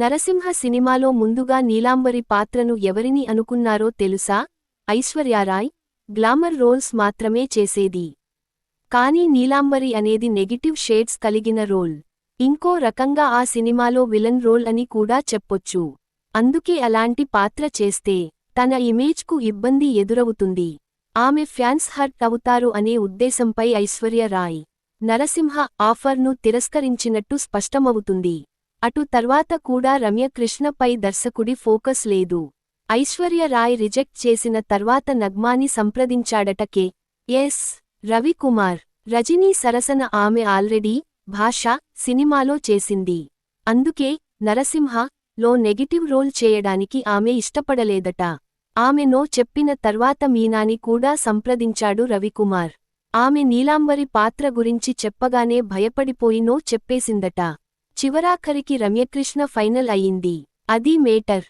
నరసింహ సినిమాలో ముందుగా నీలాంబరి పాత్రను ఎవరిని అనుకున్నారో తెలుసా? ఐశ్వర్యారాయ్ గ్లామర్ రోల్స్ మాత్రమే చేసేది. కానీ నీలాంబరి అనేది నెగిటివ్ షేడ్స్ కలిగిన రోల్. ఇంకో రకంగా ఆ సినిమాలో విలన్ రోల్ అని కూడా చెప్పొచ్చు. అందుకే అలాంటి పాత్ర చేస్తే తన ఇమేజ్కు ఇబ్బంది ఎదురవుతుంది. ఆమె ఫ్యాన్స్ హర్ట్ అవుతారు అనే ఉద్దేశంపై ఐశ్వర్య రాయ్ నరసింహ ఆఫర్ను తిరస్కరించినట్టు స్పష్టమవుతుంది. అటు తర్వాత కూడా రమ్యకృష్ణపై దర్శకుడి ఫోకస్ లేదు. ఐశ్వర్య రాయ్ రిజెక్ట్ చేసిన తర్వాత నగ్మాని సంప్రదించాడట కే. ఎస్. రవికుమార్. రజనీ సరసన ఆమె ఆల్రెడీ భాష సినిమాలో చేసింది. అందుకే నరసింహ లో నెగిటివ్ రోల్ చేయడానికి ఆమె ఇష్టపడలేదట. ఆమె నో చెప్పిన తర్వాత మీనాని కూడా సంప్రదించాడు రవికుమార్. ఆమె నీలాంబరి పాత్ర గురించి చెప్పగానే భయపడిపోయి నో చెప్పేసిందట. చివరాఖరికి రమ్యకృష్ణ ఫైనల్ అయింది అది మేటర్.